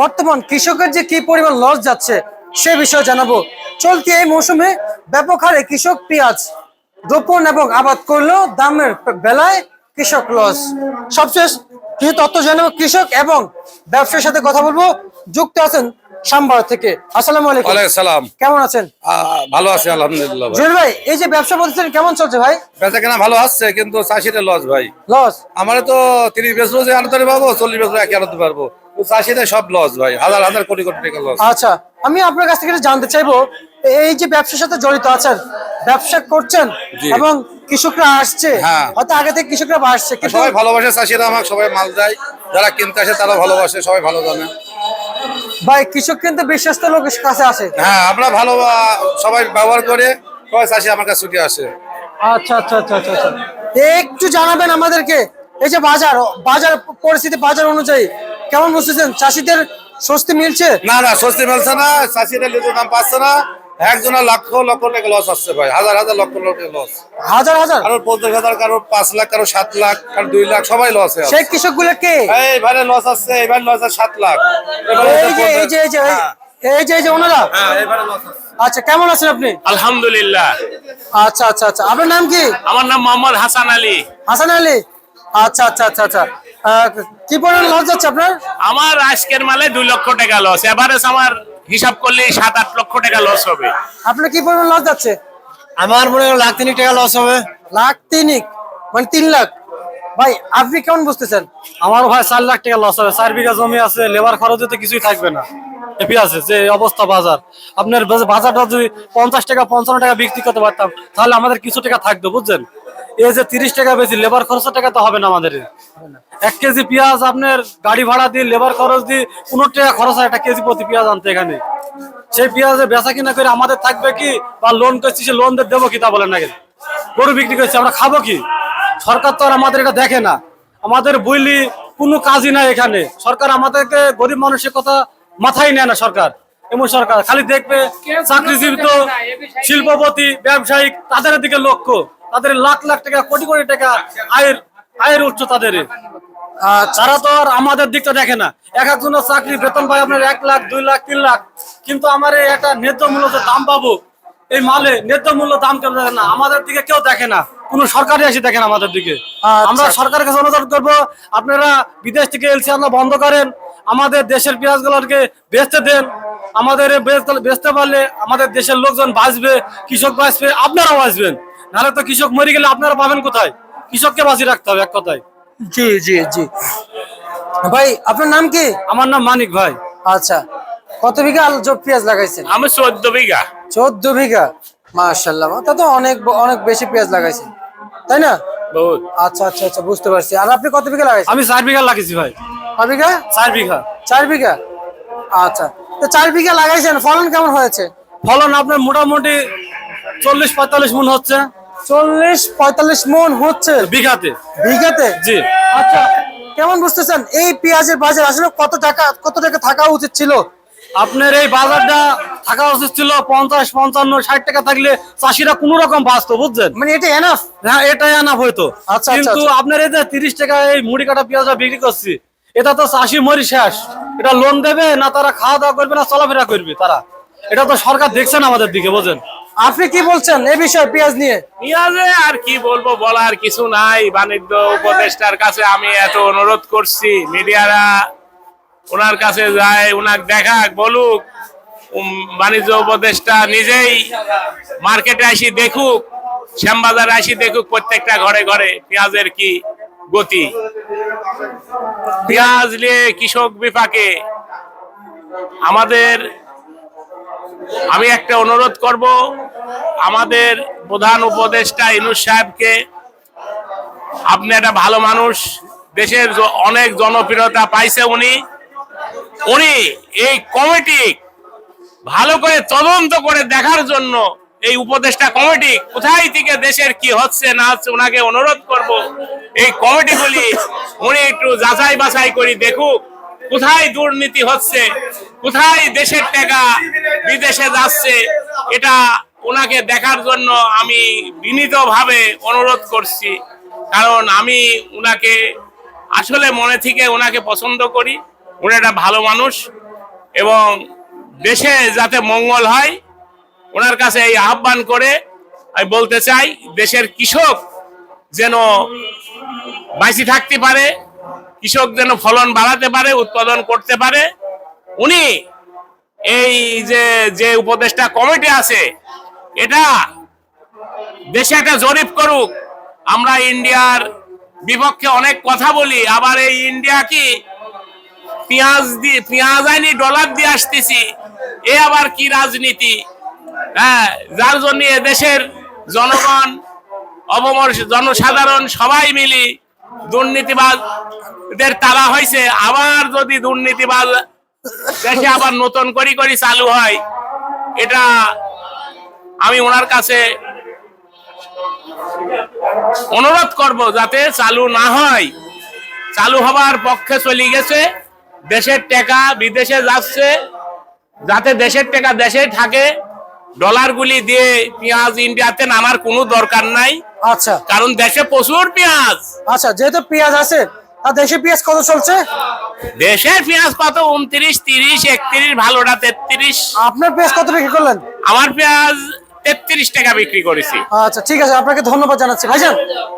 বর্তমান কৃষকের যে কি পরিমাণ লস যাচ্ছে, সে বিষয়ে জানাব। চলতি এই মৌসুমে ব্যাপক হারে কৃষক পেঁয়াজ রোপণ এবং আবাদ করলেও দামের বেলায় কৃষক লস। সবশেষ কিছু তথ্য জানাব কৃষক এবং ব্যবসার সাথে কথা বলব। যুক্ত আছেন সাম্বার থেকে। আসসালামু আলাইকুম। ওয়ালাইকুম সালাম। কেমন আছেন? ভালো আছে আলহামদুলিল্লাহ ভাই। ভাই এই যে ব্যবসা প্রতিষ্ঠান কেমন চলছে ভাই? বেচা কেনা ভালো আসছে কিন্তু চাষিটা লস ভাই। লস আমার তো যে আনতে পারব চল্লিশ বেচলো একে আনতে পারব। তো চাষিটা সব লস ভাই হাজার হাজার কোটি কোটি টাকা লস আচ্ছা আমি আপনার কাছ থেকে জানতে চাইব এই যে ব্যবসার সাথে জড়িত আছেন ব্যবসা করছেন এবং কৃষকরা আসছে হ্যাঁ। হয়তো আগে থেকে কৃষকরা আসছে সবাই ভালোবাসে চাষিরা আমাকে সবাই মাল দেয়। যারা কিনতে আসে তারা ভালোবাসে সবাই ভালো জানে। ভাই কৃষক কিন্তু বিশ্বস্ত লোকের কাছে আসে। হ্যাঁ আমরা ভালো সবাই ব্যবহার করে সবাই চাষি আমার কাছে ছুটে আসে। আচ্ছা আচ্ছা আচ্ছা আচ্ছা আচ্ছা। একটু জানাবেন আমাদেরকে এই যে বাজার বাজার পরিস্থিতি বাজার অনুযায়ী কেমন বুঝতেছেন? চাষিদের স্বস্তি মিলছে? না না স্বস্তি মিলছে না চাষিরা লিচু দাম পাচ্ছে না। একজনের লক্ষ লক্ষ টাকা লস আসছে ভাই হাজার হাজার লক্ষ লক্ষ লস হাজার হাজার? কারোর পঞ্চাশ হাজার কারোর পাঁচ লাখ কারোর সাত লাখ কারোর দুই লাখ সবাই লস সেই কৃষকগুলো কে? এইবারে লস আসছে এবার লস আছে সাত লাখ। এবারে এই যে এই যে এই যে এই- যে ওনারা? এবারে loss আসছে। আচ্ছা কেমন আছেন আপনি? আলহামদুলিল্লাহ। আচ্ছা আচ্ছা আচ্ছা। আপনার নাম কি? আমার নাম মোহাম্মদ হাসান আলী। হাসান আলী? আচ্ছা আচ্ছা আচ্ছা আচ্ছা। কি পরিমাণ লস যাচ্ছে আপনার? আমার আজকের মালে দুই লক্ষ টাকা লস এভারেজ আমার হিসাব করলে সাত আট লক্ষ টাকা লস হবে। আপনার কি পরিমাণ লস যাচ্ছে? আমার মনে হয় লাখ তিনিক টাকা লস হবে। লাখ তিনিক? মানে তিন লাখ? ভাই আপনি কেমন বুঝতেছেন? আমার ভাই চার লাখ টাকা লস হবে। চার বিঘা জমি আছে লেবার খরচে তো কিছুই থাকবে না। এপি আছে যে অবস্থা বাজার। আপনার বাজারটা যদি পঞ্চাশ টাকা পঞ্চান্ন টাকা বিক্রি করতে পারতাম তাহলে আমাদের কিছু টাকা থাকতো বুঝছেন? এই যে তিরিশ টাকা বেশি লেবার খরচের টাকা তো হবে না আমাদের। এক কেজি পেঁয়াজ আপনার গাড়ি ভাড়া দিয়ে লেবার খরচ দিয়ে পনেরো টাকা খরচ হয় একটা কেজি প্রতি পেঁয়াজ আনতে এখানে। সেই পেঁয়াজে বেচা কিনা করে আমাদের থাকবে কি বা লোন করছি সে লোন দেবো কি তা বলেন না কেন? গরু বিক্রি করছি আমরা খাব কি? সরকার তো আর আমাদের এটা দেখে না। আমাদের বইলি কোনো কাজই নাই এখানে। সরকার আমাদেরকে গরিব মানুষের কথা মাথায় নেয় না সরকার। এমন সরকার খালি দেখবে চাকরিজীবিত শিল্পপতি ব্যবসায়িক তাদের দিকে লক্ষ্য। তাদের লাখ লাখ টাকা কোটি কোটি টাকা আয়ের আয়ের উৎস তাদের। তারা তো আর আমাদের দিকটা দেখে না। এক একজনের চাকরি বেতন পায় আপনার এক লাখ দুই লাখ তিন লাখ। কিন্তু আমার একটা ন্যায্য মূল্য যে দাম পাবো এই মালে ন্যায্য মূল্য দাম কেউ দেখে না। আমাদের দিকে কেউ দেখে না। কোন সরকারই এসে দেখে না আমাদের দিকে। আচ্ছা। আমরা সরকারের কাছে অনুরোধ করব আপনারা বিদেশ থেকে এলসি আনা বন্ধ করেন। আমাদের দেশের পেঁয়াজ গুলোকে বেচতে দেন। আমাদের বেচতে পারলে আমাদের দেশের লোকজন বাঁচবে কৃষক বাঁচবে আপনারাও বাঁচবেন। নাহলে তো কৃষক মরে গেলে আপনারা পাবেন কোথায়? কৃষককে বাঁচিয়ে রাখতে হবে এক কথায়। জি জি জি। ভাই আপনার নাম কি? আমার নাম মানিক ভাই। আচ্ছা। কত বিঘা আলু জব পেঁয়াজ লাগাইছেন? আমি চোদ্দ বিঘা। চোদ্দ বিঘা? মাশাল্লাহ তা তো অনেক অনেক বেশি পেঁয়াজ লাগাইছেন। তাই না? বহুত। আচ্ছা আচ্ছা আচ্ছা বুঝতে পারছি। আর আপনি কত বিঘা লাগাইছেন? আমি চার বিঘা লাগিয়েছি ভাই। কয় বিঘা? চার বিঘা। চার বিঘা? আচ্ছা। তো চার বিঘা লাগাইছেন ফলন কেমন হয়েছে? ফলন আপনার মোটামুটি চল্লিশ পঁয়তাল্লিশ মন হচ্ছে। চল্লিশ পঁয়তাল্লিশ মন হচ্ছে। বিঘাতে। বিঘাতে? জি। আচ্ছা কেমন বুঝতেছেন? এই পেঁয়াজের বাজার আসলে কত টাকা কত টাকা থাকা উচিত ছিল? আপনার এই বাজারটা থাকা উচিত ছিল পঞ্চাশ পঞ্চান্ন ষাট টাকা থাকলে চাষিরা কোন রকম বাঁচতো বুঝছেন? মানে এটা এনাফ হ্যাঁ এটাই আনা হয়তো আচ্ছা, কিন্তু আচ্ছা। আপনার এই যে তিরিশ টাকা এই মুড়ি কাটা পেঁয়াজটা বিক্রি করছি এটা তো চাষি মরি শেষ। এটা লোন দেবে না তারা খাওয়া দাওয়া করবে না চলাফেরা করবে তারা। এটা তো সরকার দেখছে না আমাদের দিকে বোঝেন আপনি কি বলছেন এই বিষয়ে পেঁয়াজ নিয়ে? পেঁয়াজে আর কি বলব, বলার কিছু নাই। বাণিজ্য উপদেষ্টার কাছে আমি এত অনুরোধ করছি। মিডিয়ারা ওনার কাছে যায় ওনার দেখাক, বলুক। বাণিজ্য উপদেষ্টা নিজেই মার্কেটে আসি দেখুক, শ্যামবাজারে আসি দেখুক প্রত্যেকটা ঘরে ঘরে পেঁয়াজের কি গতি। পেঁয়াজ নিয়ে কৃষক বিপাকে আমাদের, আমি একটা অনুরোধ করব আমাদের প্রধান উপদেষ্টা ইনুস সাহেবকে। আপনি একটা ভালো মানুষ, দেশের অনেক জনপ্রিয়তা পাইছে উনি। উনি এই কমিটি ভালো করে তদন্ত করে দেখার জন্য এই উপদেষ্টা কমিটি কোথায় থেকে দেশের কি হচ্ছে না হচ্ছে ওনাকে অনুরোধ করব। এই কমিটিগুলি উনি একটু যাচাই বাছাই করে দেখুক কোথায় দুর্নীতি হচ্ছে, কোথায় দেশের টাকা বিদেশে যাচ্ছে, এটা ওনাকে দেখার জন্য আমি বিনীতভাবে অনুরোধ করছি। কারণ আমি ওনাকে আসলে মনে থেকে ওনাকে পছন্দ করি। উনি একটা ভালো মানুষ এবং দেশে যাতে মঙ্গল হয়, ওনার কাছে এই আহ্বান করে আমি বলতে চাই, দেশের কৃষক যেন বাঁচি থাকতে পারে, কৃষক যেন ফলন বাড়াতে পারে, উৎপাদন করতে পারে। উনি এই যে যে উপদেষ্টা কমিটি আছে এটা দেশে একটা জরিপ করুক। আমরা ইন্ডিয়ার বিপক্ষে অনেক কথা বলি, আবার এই ইন্ডিয়া কি পেঁয়াজ দিয়ে পেঁয়াজ আইনি, ডলার দিয়ে আসতেছি, এ আবার কি রাজনীতি? হ্যাঁ যার জন্য দেশের জনগণ, অবমর জনসাধারণ সবাই মিলি দুর্নীতিবাজদের তারা হয়েছে। আবার যদি দুর্নীতিবাজ দেশে আবার নতুন করি করি চালু হয়, এটা আমি ওনার কাছে অনুরোধ করব যাতে চালু না হয়। চালু হবার পক্ষে চলে গেছে দেশের টাকা বিদেশে যাচ্ছে যাতে দেশের টাকা দেশে থাকে ডলারগুলি দিয়ে পেঁয়াজ ইন্ডিয়াতে নামার কোনো দরকার নাই। আচ্ছা। কারণ দেশে প্রচুর পেঁয়াজ। আচ্ছা যেহেতু পেঁয়াজ আছে আর দেশি পেঁয়াজ কত চলছে? দেশের পেঁয়াজ কত? উনত্রিশ তিরিশ একত্রিশ ভালোটা তেত্রিশ। আপনার পেঁয়াজ কত বিক্রি করলেন? আমার পেঁয়াজ তেত্রিশ টাকা বিক্রি করেছি। আচ্ছা ঠিক আছে আপনাকে ধন্যবাদ জানাচ্ছি। ভাইজান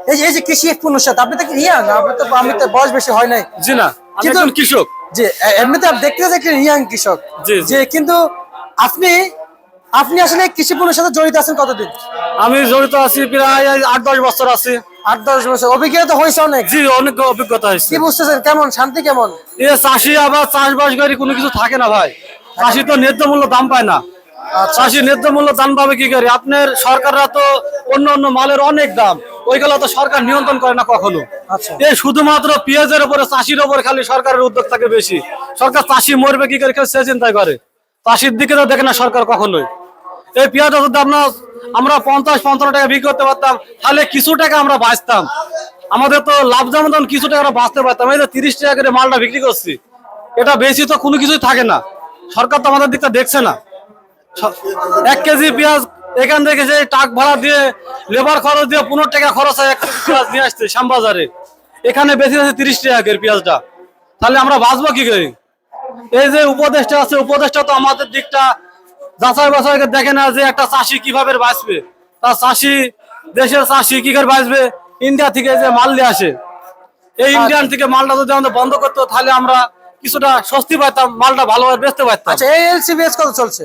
এই যে এই যে কৃষি পণ্য সাথে আপনি তো ইয়াং? আপনি তো আমি তো বয়স বেশি হয় নাই। জি না আমি কিন্তু- একজন কৃষক। এ- এমনিতে আপনি দেখতে যাচ্ছেন ইয়াং কৃষক। জি, জি। যে কিন্তু আপনি আপনি আসলে কৃষি পণ্যের সাথে জড়িত আছেন কতদিন? আমি জড়িত আছি প্রায় আট দশ বছর আছি। আট দশ বছর। অভিজ্ঞতা হয়েছে অনেক। জি অনেক অভিজ্ঞতা হয়েছে। কি বুঝতেছেন? কেমন? শান্তি কেমন? এ চাষি আবার চাষবাস করি কোনো কিছু থাকে না ভাই। চাষি তো ন্যায্য মূল্য দাম পায় না। চাষি ন্যায্য মূল্য দাম পাবে কি করে? আপনার সরকাররা তো অন্য অন্য মালের অনেক দাম। ওইগুলো তো সরকার নিয়ন্ত্রণ করে না কখনো। আচ্ছা। এই শুধুমাত্র পেঁয়াজের উপরে চাষির উপরে খালি সরকারের উদ্যোগ থাকে বেশি। সরকার চাষি মরবে কি করে? কেউ সে চিন্তা করে। চাষির দিকে তো দেখে না সরকার কখনোই। এই পেঁয়াজটা যদি আপনার আমরা পঞ্চাশ পঞ্চান্ন টাকা বিক্রি করতে পারতাম তাহলে কিছু টাকা আমরা বাঁচতাম। আমাদের তো লাভ যেমন তেমন কিছু টাকা আমরা বাঁচতে পারতাম। এই যে তিরিশ টাকা করে মালটা বিক্রি করছি এটা বেশি তো কোনো কিছুই থাকে না। সরকার তো আমাদের দিকটা দেখছে না। এক কেজি পেঁয়াজ এখান থেকে যে টাক ভাড়া দিয়ে লেবার খরচ দিয়ে পনেরো টাকা খরচ হয় এক কেজি পেঁয়াজ নিয়ে আসতে শ্যামবাজারে। এখানে বেশি আছে তিরিশ টাকা করে পেঁয়াজটা। তাহলে আমরা বাঁচবো কি করে? এই যে উপদেশটা আছে উপদেশটা তো আমাদের দিকটা যাচাই বাছাই করে দেখে না যে একটা চাষি কীভাবে বাঁচবে। তার চাষি দেশের চাষি কি করে বাঁচবে? ইন্ডিয়া থেকে যে মাল নিয়ে আসে। এই ইন্ডিয়ান থেকে মালটা যদি আমাদের বন্ধ করতো তাহলে আমরা কিছুটা স্বস্তি পাইতাম মালটা ভালোভাবে বেচতে পারতাম। আচ্ছা এই এলসি পেঁয়াজ কত চলছে?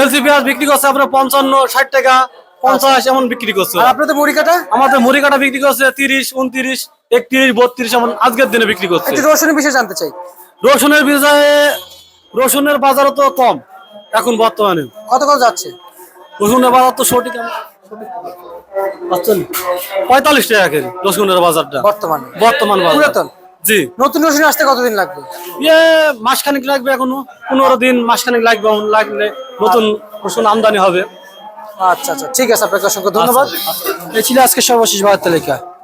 এলসি পেঁয়াজ বিক্রি করছে আপনার পঞ্চান্ন ষাট টাকা পঞ্চাশ এমন বিক্রি করছে। আর আপনাদের মুড়ি কাটা? আমাদের মুড়ি কাটা বিক্রি করছে তিরিশ উনত্রিশ একত্রিশ বত্রিশ এমন আজকের দিনে বিক্রি করছে। রসুনের বিষয়ে জানতে চাই। রসুনের বিষয়ে রসুনের বাজারও তো কম এখন বর্তমানে। কত কত যাচ্ছে? রসুনের বাজার তো সঠিক পঁয়তাল্লিশ টাকা রসুনের বাজারটা। বর্তমানে। বর্তমান বাজার। পুরাতন? জি। নতুন রসুন আসতে কতদিন লাগবে? ইয়ে মাসখানিক লাগবে এখনও। পনেরো দিন মাসখানিক লাগবে এখন। লাগলে নতুন রসুন আমদানি হবে। আচ্ছা আচ্ছা। ঠিক আছে আপনাকে অসংখ্য ধন্যবাদ। এই ছিল আজকে সর্বশেষ ভারত তালিকা।